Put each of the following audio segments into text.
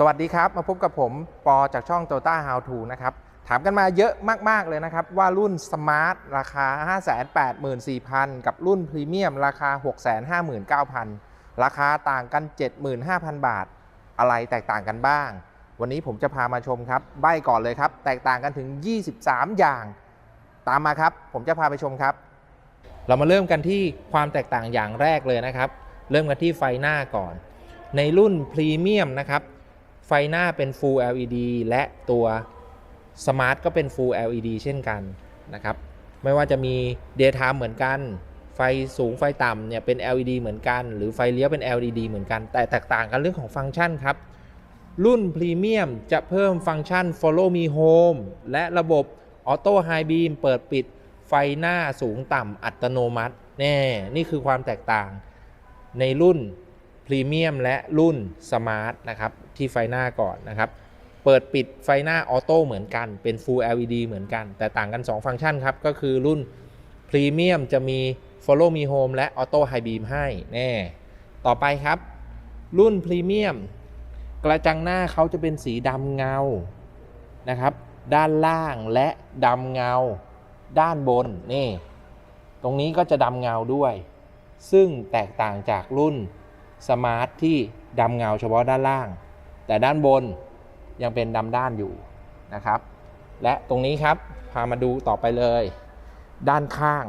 สวัสดีครับมาพบกับผมปอจากช่อง Toyota How To นะครับถามกันมาเยอะมาก ๆ เลยนะครับ ว่ารุ่น Smart ราคา 584,000 กับรุ่น Premium ราคา 659,000 ราคาต่างกัน 75,000 บาท อะไรแตกต่างกันบ้าง วันนี้ผมจะพามาชมครับ ใบก่อนเลยครับ แตกต่างกันถึง 23 อย่าง ตามมาครับ ผมจะพาไปชมครับ เรามาเริ่มกันที่ความแตกต่างอย่างแรกเลยนะครับ เริ่มกันที่ไฟหน้าก่อน ในรุ่นพรีเมียมนะครับ ไฟหน้าเป็น Full LED และตัว Smart ก็เป็น Full LED เช่นกันนะครับ ไม่ว่าจะมี Daytime เหมือนกัน ไฟสูงไฟต่ำเนี่ยเป็น LED เหมือนกัน หรือไฟเลี้ยวเป็น LED เหมือนกัน แต่แตกต่างกันเรื่องของฟังก์ชันครับ รุ่นพรีเมียมจะเพิ่มฟังก์ชัน Follow Me Home และระบบ Auto High Beam เปิดปิดไฟหน้าสูงต่ำอัตโนมัติแน่นี่คือความแตกต่างในรุ่น พรีเมียมและรุ่นสมาร์ทนะครับที่ไฟหน้าก่อนนะครับ เปิดปิดไฟหน้าออโต้เหมือนกันเป็น Full LED เหมือนกัน แต่ต่างกัน 2 ฟังก์ชันครับ ก็คือรุ่นพรีเมียมจะมี Follow Me Home และ Auto High Beam ให้แน่ต่อไปครับ รุ่นพรีเมียมกระจังหน้าเขาจะเป็นสีดำเงานะครับ ด้านล่างและดำเงา ด้านบนนี่ตรงนี้ก็จะดำเงาด้วย ซึ่งแตกต่างจากรุ่น สมาร์ทที่ดำเงาเฉพาะด้านล่าง แต่ด้านบนยังเป็นดำด้านอยู่นะครับ และตรงนี้ครับพามาดูต่อไปเลย ด้านข้าง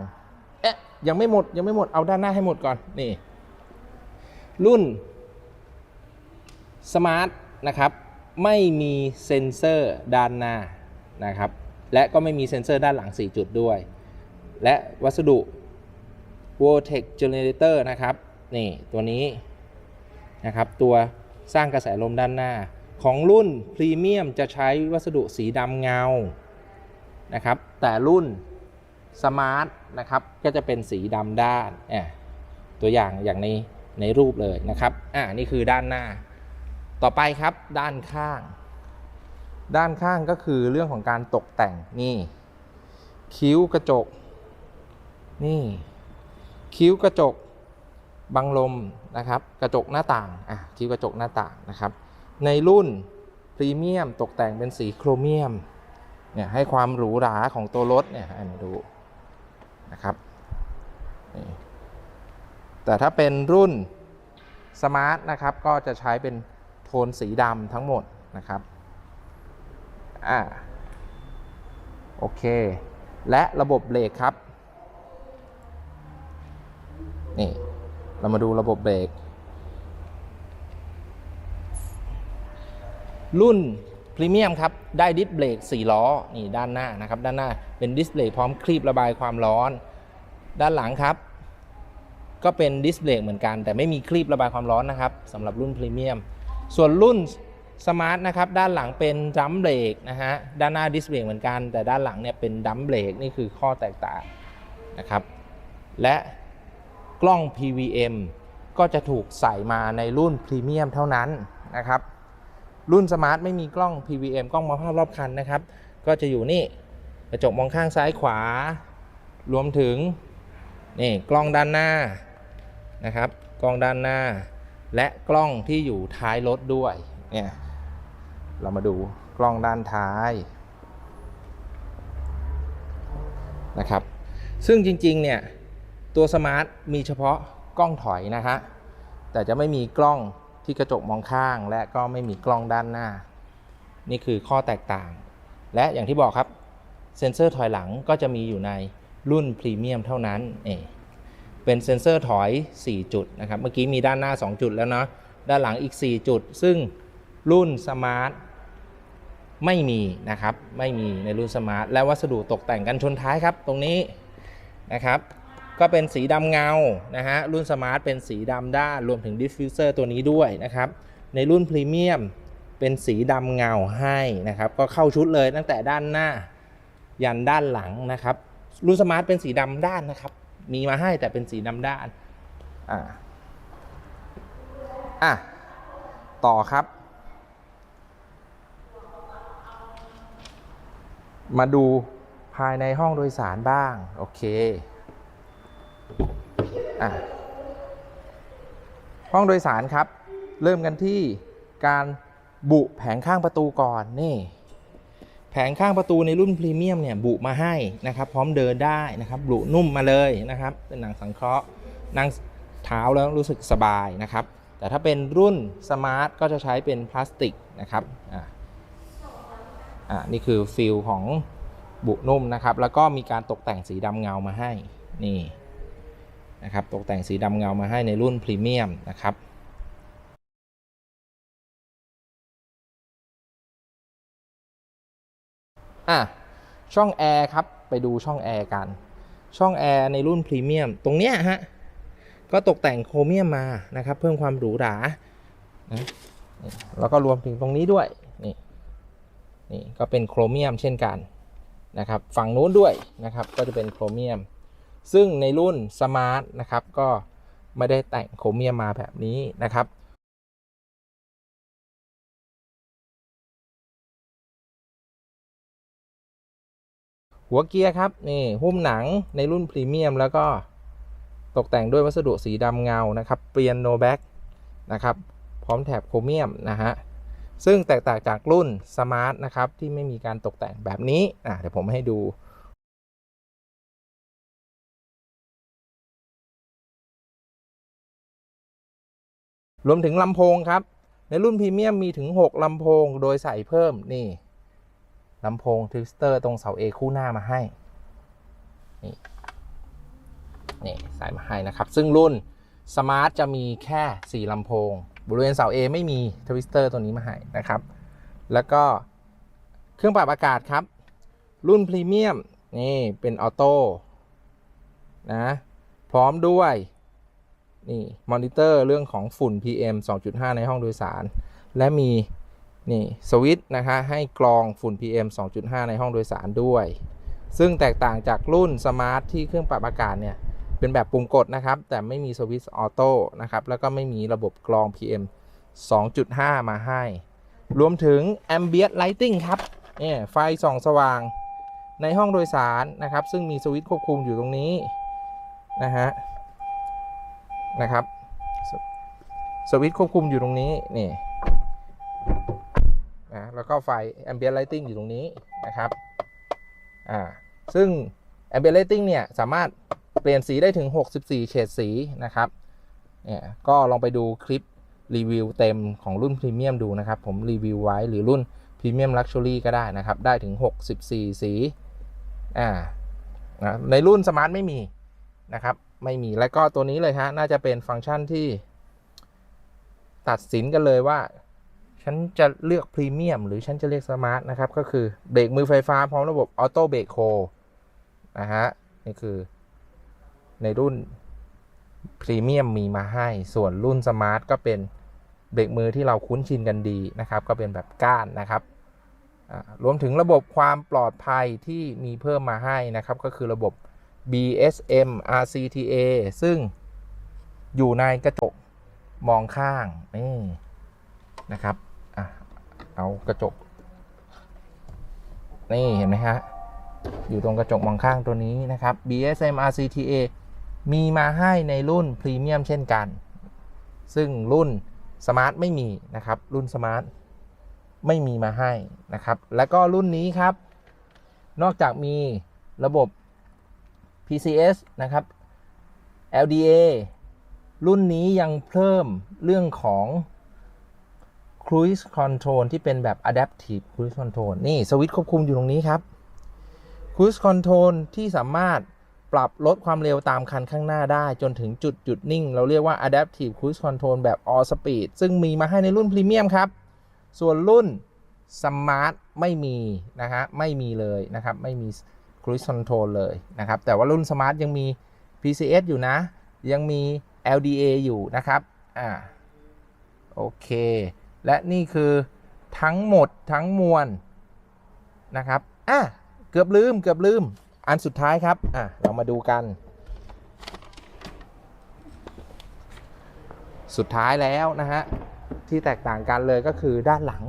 เอ๊ะยังไม่หมดยังไม่หมดเอาด้านหน้าให้หมดก่อนนี่ รุ่นสมาร์ทนะครับไม่มีเซ็นเซอร์ด้านหน้านะครับ และก็ไม่มีเซ็นเซอร์ด้านหลัง 4 จุดด้วย และวัสดุ Vortex Generator นะครับ นี่ ตัวนี้ นะครับตัวสร้างกระแสลมด้านหน้า ของรุ่นพรีเมียมจะใช้วัสดุสีดำเงานะครับแต่รุ่นสมาร์ทนะครับก็จะเป็นสีดำด้านอะตัวอย่างอย่างในในรูปเลยนะครับอ่านี่คือด้านหน้า ต่อไปครับด้านข้าง ด้านข้างก็คือเรื่องของการตกแต่งนี่ คิ้วกระจก นี่ คิ้วกระจก บังลมนะครับ กระจกหน้าต่างอะคิ้วกระจกหน้าต่างนะครับ ในรุ่นพรีเมียมตกแต่งเป็นสีโครเมียมเนี่ยให้ความหรูหราของตัวรถเนี่ยให้มาดูนะครับนี่แต่ถ้าเป็นรุ่นสมาร์ทนะครับก็จะใช้เป็นโทนสีดำทั้งหมดนะครับอ่าโอเค และระบบเบรกครับนี่ เรามาดูระบบเบรก รุ่นพรีเมียมครับ ได้ดิสเบรก4ล้อ นี่ด้านหน้านะครับ ด้านหน้าเป็นดิสเบรกพร้อมคลีประบายความร้อน ด้านหลังครับ ก็เป็นดิสเบรกเหมือนกัน แต่ไม่มีคลีประบายความร้อนนะครับสำหรับรุ่นพรีเมียม ส่วนรุ่นสมาร์ทนะครับ ด้านหลังเป็นดัมเบรกนะฮะ ด้านหน้าดิสเบรกเหมือนกัน แต่ด้านหลังเนี่ยเป็นดัมเบรกนี่คือข้อแตกต่างนะครับ และ กล้อง PVM ก็จะถูกใส่มาในรุ่นพรีเมียมเท่านั้นนะครับ รุ่นสมาร์ทไม่มีกล้อง PVM กล้องมองภาพรอบคันนะครับ ก็จะอยู่นี่กระจกมองข้างซ้ายขวา รวมถึงนี่กล้องด้านหน้านะครับ กล้องด้านหน้า และกล้องที่อยู่ท้ายรถด้วยเนี่ยเรามาดูกล้องด้านท้ายนะครับ ซึ่งจริงๆเนี่ย ตัวสมาร์ทมีเฉพาะกล้องถอยนะฮะ แต่จะไม่มีกล้องที่กระจกมองข้าง และก็ไม่มีกล้องด้านหน้า นี่คือข้อแตกต่าง และอย่างที่บอกครับ เซ็นเซอร์ถอยหลังก็จะมีอยู่ในรุ่นพรีเมียมเท่านั้นเองเป็นเซ็นเซอร์ถอย 4 จุดนะครับ เมื่อกี้มีด้านหน้า 2 จุดแล้วเนาะ ด้านหลังอีก 4 จุด ซึ่งรุ่นสมาร์ทไม่มีนะครับ ไม่มีในรุ่นสมาร์ท และวัสดุตกแต่งกันชนท้ายครับ ตรงนี้นะครับ ก็เป็นสีดำเงานะฮะรุ่นสมาร์ทเป็นสีดำด้านรวมถึงดิฟฟิวเซอร์ตัวนี้ด้วยนะครับในรุ่นพรีเมียมเป็นสีดำเงาให้นะครับก็เข้าชุดเลยตั้งแต่ด้านหน้ายันด้านหลังนะครับ รุ่นสมาร์ทเป็นสีดำด้านนะครับ มีมาให้แต่เป็นสีดำด้านอ่าอะต่อครับ มาดูภายในห้องโดยสารบ้าง โอเค อะห้องโดยสารครับ เริ่มกันที่การบุแผงข้างประตูก่อนนี่ แผงข้างประตูในรุ่นพรีเมียมเนี่ยบุมาให้นะครับพร้อมเดินได้นะครับบุนุ่มมาเลยนะครับ เป็นหนังสังเคราะห์นั่งเท้าแล้วรู้สึกสบายนะครับ แต่ถ้าเป็นรุ่นสมาร์ทก็จะใช้เป็นพลาสติกนะครับอ่าอ่านี่คือฟิลของบุนุ่มนะครับ แล้วก็มีการตกแต่งสีดำเงามาให้นี่ นะครับตกแต่งสีดำเงามาให้ในรุ่นพรีเมียมนะครับอะช่องแอร์ครับไปดูช่องแอร์กัน ช่องแอร์ในรุ่นพรีเมียมตรงเนี้ยฮะก็ตกแต่งโครเมียมมานะครับ เพิ่มความหรูหรานะแล้วก็รวมถึงตรงนี้ด้วยนี่นี่ก็เป็นโครเมียมเช่นกันนะครับ ฝั่งนู้นด้วยนะครับ ก็จะเป็นโครเมียม ซึ่งในรุ่นสมาร์ทนะครับก็ไม่ได้แต่งโครเมียมมาแบบนี้นะครับหัวเกียร์ครับนี่หุ้มหนังในรุ่นพรีเมียมแล้วก็ตกแต่งด้วยวัสดุสีดำเงานะครับเปลี่ยนโนแบ็กนะครับพร้อมแถบโครเมียมนะฮะซึ่งแตกต่างจากรุ่นสมาร์ทนะครับที่ไม่มีการตกแต่งแบบนี้อะเดี๋ยวผมให้ดู รวมถึงลำโพงครับ ในรุ่นพรีเมียมมีถึง 6ลำโพงโดยใส่เพิ่มนี่ลำโพงทวิสเตอร์ตรงเสา A คู่หน้ามาให้ นี่นี่ใส่มาให้นะครับ ซึ่งรุ่นสมาร์ทจะมีแค่ 4ลำโพง บริเวณเสา A ไม่มีทวิสเตอร์ตัวนี้มาให้นะครับ แล้วก็เครื่องปรับอากาศครับ รุ่นพรีเมียมนี่เป็นออโต้นะ พร้อมด้วย นี่มอนิเตอร์เรื่องของฝุ่น PM 2.5 ในห้องโดยสาร และมีนี่สวิตช์นะคะให้กรองฝุ่น PM 2.5 ในห้องโดยสารด้วย ซึ่งแตกต่างจากรุ่นสมาร์ทที่เครื่องปรับอากาศเนี่ยเป็นแบบปุ่มกดนะครับ แต่ไม่มีสวิตช์ออโต้นะครับ แล้วก็ไม่มีระบบกรอง PM 2.5 มาให้ รวมถึง Ambient Lighting ครับเนี่ยไฟส่องสว่างในห้องโดยสารนะครับ ซึ่งมีสวิตช์ควบคุมอยู่ตรงนี้นะฮะ นะครับ สวิตช์ควบคุมอยู่ตรงนี้นี่นะแล้วก็ไฟ ambient lighting อยู่ตรงนี้นะครับอ่าซึ่ง ambient lighting เนี่ยสามารถเปลี่ยนสีได้ถึง 64 เฉดสีนะครับเนี่ยก็ลองไปดูคลิปรีวิวเต็มของรุ่นพรีเมียมดูนะครับ ผมรีวิวไว้หรือรุ่นพรีเมียมลักชัวรี่ก็ได้นะครับ ได้ถึง 64 สีอ่านะในรุ่นสมาร์ทไม่มีนะครับ ไม่มีแล้วก็ตัวนี้เลยฮะ น่าจะเป็นฟังก์ชันที่ ตัดสินกันเลยว่า ฉันจะเลือกพรีเมียมหรือฉันจะเลือกสมาร์ทนะครับ ก็คือเบรกมือไฟฟ้าพร้อมระบบออโต้เบรกโคนะฮะ นี่คือในรุ่นพรีเมียมมีมาให้ ส่วนรุ่นสมาร์ทก็เป็นเบรกมือที่เราคุ้นชินกันดีนะครับ ก็เป็นแบบก้านนะครับรวมถึงระบบความปลอดภัยที่มีเพิ่มมาให้นะครับ ก็คือระบบ BSM RCTA ซึ่งอยู่ในกระจกมองข้างนี่นะครับอเอากระจก นี่เห็นไหมฮะ อยู่ตรงกระจกมองข้างตัวนี้นะครับ BSM RCTA มีมาให้ในรุ่นพรีเมียมเช่นกัน ซึ่งรุ่นสมาร์ทไม่มีนะครับ รุ่นสมาร์ทไม่มีมาให้นะครับ แล้วก็รุ่นนี้ครับ นอกจากมีระบบ PCS นะครับ LDA รุ่นนี้ยังเพิ่มเรื่องของ Cruise Control ที่เป็นแบบ Adaptive Cruise Control นี่สวิตช์ควบคุมอยู่ตรงนี้ครับ Cruise Control ที่สามารถปรับลดความเร็วตามคันข้างหน้าได้จนถึงจุดหยุดนิ่ง เราเรียกว่า Adaptive Cruise Control แบบ All Speed ซึ่งมีมาให้ในรุ่นพรีเมียมครับ ส่วนรุ่น Smart ไม่มีนะฮะไม่มีเลยนะครับไม่มี Cruise Control เลยนะครับ แต่ว่ารุ่น Smart ยังมี PCS อยู่นะ ยังมี LDA อยู่นะครับ อ่า โอเค และนี่คือทั้งหมดทั้งมวลนะครับ อะ เกือบลืม เกือบลืม อันสุดท้ายครับ อะ เรามาดูกัน สุดท้ายแล้วนะฮะ ที่แตกต่างกันเลยก็คือด้านหลัง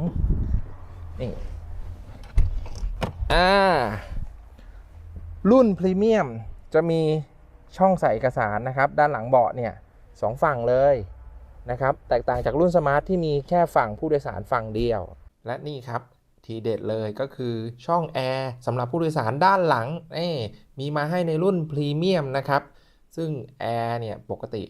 นี่ อ่า รุ่นพรีเมียมจะมีช่องใส่เอกสารนะครับ ด้านหลังเบาะเนี่ยสองฝั่งเลยนะครับ แตกต่างจากรุ่นสมาร์ทที่มีแค่ฝั่งผู้โดยสารฝั่งเดียว และนี่ครับทีเด็ดเลยก็คือช่องแอร์สำหรับผู้โดยสารด้านหลังนี่มีมาให้ในรุ่นพรีเมียมนะครับ ซึ่งแอร์เนี่ยปกติ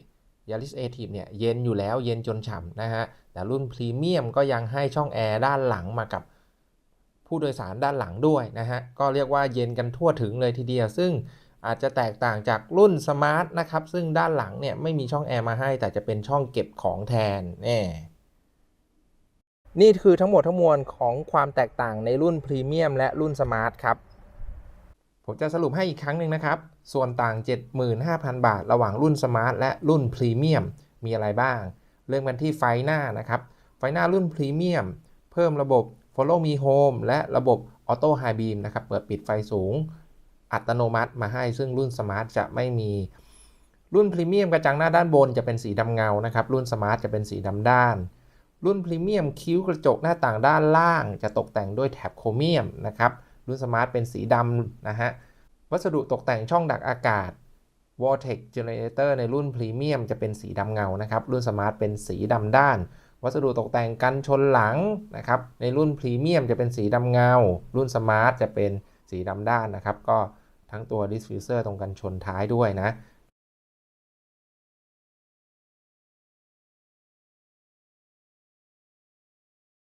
Yaris a t i v เนี่ยเย็นอยู่แล้วเย็นจนฉ่ำนะฮะ แต่รุ่นพรีเมียมก็ยังให้ช่องแอร์ด้านหลังมากับ ผู้โดยสารด้านหลังด้วยนะฮะ ก็เรียกว่าเย็นกันทั่วถึงเลยทีเดียว ซึ่งอาจจะแตกต่างจากรุ่นสมาร์ทนะครับ ซึ่งด้านหลังเนี่ยไม่มีช่องแอร์มาให้ แต่จะเป็นช่องเก็บของแทนแน่นี่คือทั้งหมดทั้งมวลของความแตกต่างในรุ่นพรีเมียมและรุ่นสมาร์ทครับ ผมจะสรุปให้อีกครั้งหนึ่งนะครับ ส่วนต่าง 75,000 บาท ระหว่างรุ่นสมาร์ทและรุ่นพรีเมียมมีอะไรบ้าง เริ่มกันที่ไฟหน้านะครับ ไฟหน้ารุ่นพรีเมียมเพิ่มระบบ Follow Me Home และระบบ Auto High Beam นะครับ เปิดปิดไฟสูง อัตโนมัติมาให้ ซึ่งรุ่นสมาร์ทจะไม่มี รุ่นพรีเมียมกระจังหน้าด้านบนจะเป็นสีดำเงานะครับ รุ่นสมาร์ทจะเป็นสีดำด้าน รุ่นพรีเมียมคิ้วกระจกหน้าต่างด้านล่าง จะตกแต่งด้วยแถบโครเมียมนะครับ รุ่นสมาร์ทเป็นสีดำนะฮะ วัสดุตกแต่งช่องดักอากาศ Vortex Generator ในรุ่นพรีเมียมจะเป็นสีดำเงานะครับ รุ่นสมาร์ทเป็นสีดำด้าน วัสดุตกแต่งกันชนหลังนะครับ ในรุ่นพรีเมียมจะเป็นสีดำเงา รุ่นสมาร์ทจะเป็นสีดำด้านนะครับ ก็ทั้งตัว Diffuser ตรงกันชนท้ายด้วยนะ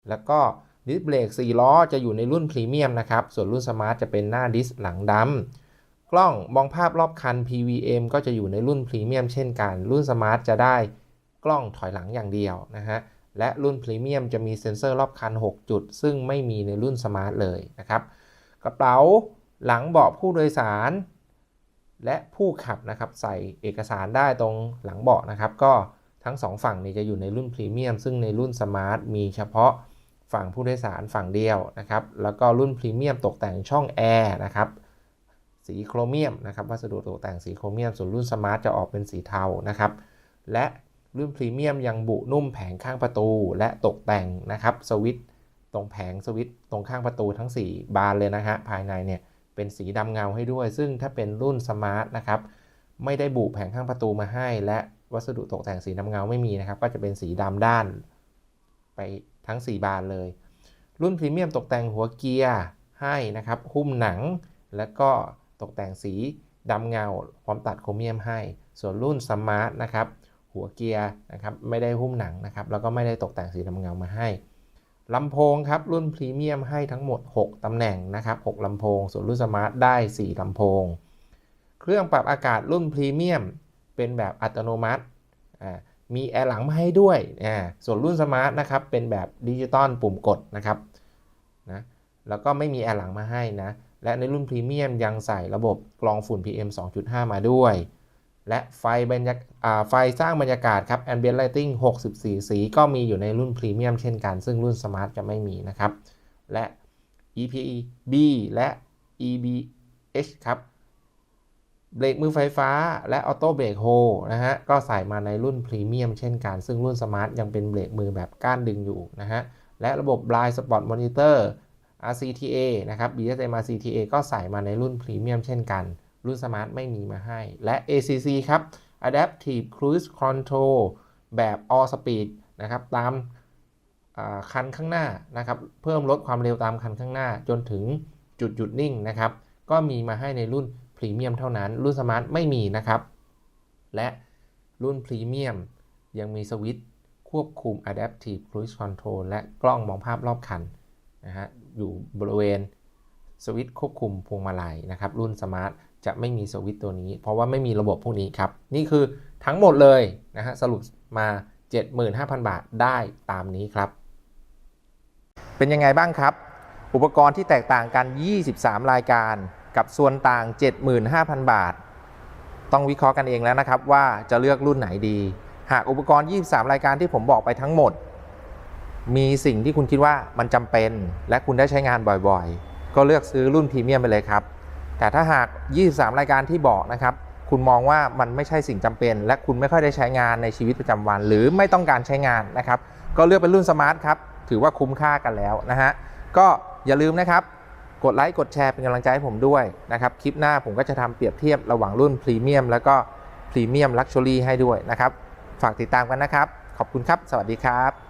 แล้วก็ดิสเบรก4ล้อจะอยู่ในรุ่นพรีเมียมนะครับ ส่วนรุ่นสมาร์ทจะเป็นหน้าดิสหลังดำกล้องมองภาพรอบคัน PVM ก็จะอยู่ในรุ่นพรีเมียมเช่นกัน รุ่นสมาร์ทจะได้กล้องถอยหลังอย่างเดียวนะฮะ และรุ่นพรีเมียมจะมีเซ็นเซอร์รอบคัน 6 จุด ซึ่งไม่มีในรุ่นสมาร์ทเลยนะครับ กระเป๋าหลังเบาะผู้โดยสาร และผู้ขับนะครับ ใส่เอกสารได้ตรงหลังเบาะนะครับ ก็ทั้งสองฝั่งนี้จะอยู่ในรุ่นพรีเมียมซึ่งในรุ่นสมาร์ทมีเฉพาะฝั่งผู้โดยสารฝั่งเดียวนะครับ แล้วก็รุ่นพรีเมียมตกแต่งช่องแอร์นะครับ สีโครเมียมนะครับ วัสดุตกแต่งสีโครเมียม ส่วนรุ่นสมาร์ทจะออกเป็นสีเทานะครับ และ รุ่นพรีเมียมยังบุนุ่มแผงข้างประตูและตกแต่งนะครับสวิตช์ตรงแผงสวิตช์ตรงข้างประตูทั้ง 4 บานเลยนะฮะภายในเนี่ยเป็นสีดำเงาให้ด้วย ซึ่งถ้าเป็นรุ่นสมาร์ทนะครับไม่ได้บุแผงข้างประตูมาให้ และวัสดุตกแต่งสีดำเงาไม่มีนะครับ ก็จะเป็นสีดำด้าน ไปทั้ง 4 บานเลย รุ่นพรีเมียมตกแต่งหัวเกียร์ให้นะครับหุ้มหนัง แล้วก็ตกแต่งสีดำเงาพร้อมตัดโครเมียมให้ ส่วนรุ่นสมาร์ทนะครับ หัวเกียร์นะครับไม่ได้หุ้มหนังนะครับแล้วก็ไม่ได้ตกแต่งสีดำเงามาให้ลำโพงครับรุ่นพรีเมียมให้ทั้งหมด 6ตำแหน่งนะครับ6ลำโพง ส่วนรุ่นสมาร์ทได้ 4ลำโพง เครื่องปรับอากาศรุ่นพรีเมียมเป็นแบบอัตโนมัติมีแอร์หลังมาให้ด้วย ส่วนรุ่นสมาร์ทนะครับเป็นแบบดิจิตอลปุ่มกดนะครับนะแล้วก็ไม่มีแอร์หลังมาให้นะและในรุ่นพรีเมียมยังใส่ระบบกรองฝุ่น PM 2.5 มาด้วย และไฟบรรยากาไฟสร้างบรรยากาศครับ Ambient Lighting 64 สีก็มีอยู่ในรุ่นพรีเมียมเช่นกัน ซึ่งรุ่นสมาร์ทจะไม่มีนะครับ และ EPB และ EBH ครับเบรกมือไฟฟ้าและออโต้เบรกโฮนะฮะ ก็ใส่มาในรุ่นพรีเมียมเช่นกัน ซึ่งรุ่นสมาร์ทยังเป็นเบรกมือแบบก้านดึงอยู่นะฮะ และระบบ Blind Spot Monitor RCTA นะครับ BSM RCTA ก็ใส่มาในรุ่นพรีเมียมเช่นกัน รุ่นสมาร์ทไม่มีมาให้ และ ACC ครับ Adaptive Cruise Control แบบ All Speed นะครับ ตามคันข้างหน้านะครับ เพิ่มลดความเร็วตามคันข้างหน้าจนถึงจุดหยุดนิ่งนะครับ ก็มีมาให้ในรุ่นพรีเมียมเท่านั้น รุ่นสมาร์ทไม่มีนะครับ และรุ่นพรีเมียมยังมีสวิตช์ควบคุม Adaptive Cruise Control และกล้องมองภาพรอบคันนะฮะอยู่บริเวณสวิตช์ควบคุมพวงมาลัยนะครับ รุ่นสมาร์ท จะไม่มีสวิตตัวนี้ เพราะว่าไม่มีระบบพวกนี้ครับ นี่คือทั้งหมดเลยนะฮะสรุปมา 75,000 บาทได้ตามนี้ครับ เป็นยังไงบ้างครับ อุปกรณ์ที่แตกต่างกัน 23 รายการกับส่วนต่าง 75,000 บาท ต้องวิเคราะห์กันเองแล้วนะครับว่าจะเลือกรุ่นไหนดี หากอุปกรณ์ 23 รายการที่ผมบอกไปทั้งหมด มีสิ่งที่คุณคิดว่ามันจำเป็น และคุณได้ใช้งานบ่อยๆ ก็เลือกซื้อรุ่นพรีเมียมไปเลยครับ แต่ถ้าหาก 23 รายการที่บอกนะครับคุณมองว่ามันไม่ใช่สิ่งจำเป็น และคุณไม่ค่อยได้ใช้งานในชีวิตประจำวัน หรือไม่ต้องการใช้งานนะครับ ก็เลือกเป็นรุ่นสมาร์ทครับ ถือว่าคุ้มค่ากันแล้วนะฮะ ก็อย่าลืมนะครับ กดไลค์กดแชร์เป็นกำลังใจให้ผมด้วยนะครับ คลิปหน้าผมก็จะทำเปรียบเทียบระหว่างรุ่นพรีเมียมแล้วก็พรีเมียมลักชัวรี่ให้ด้วยนะครับ ฝากติดตามกันนะครับ ขอบคุณครับ สวัสดีครับ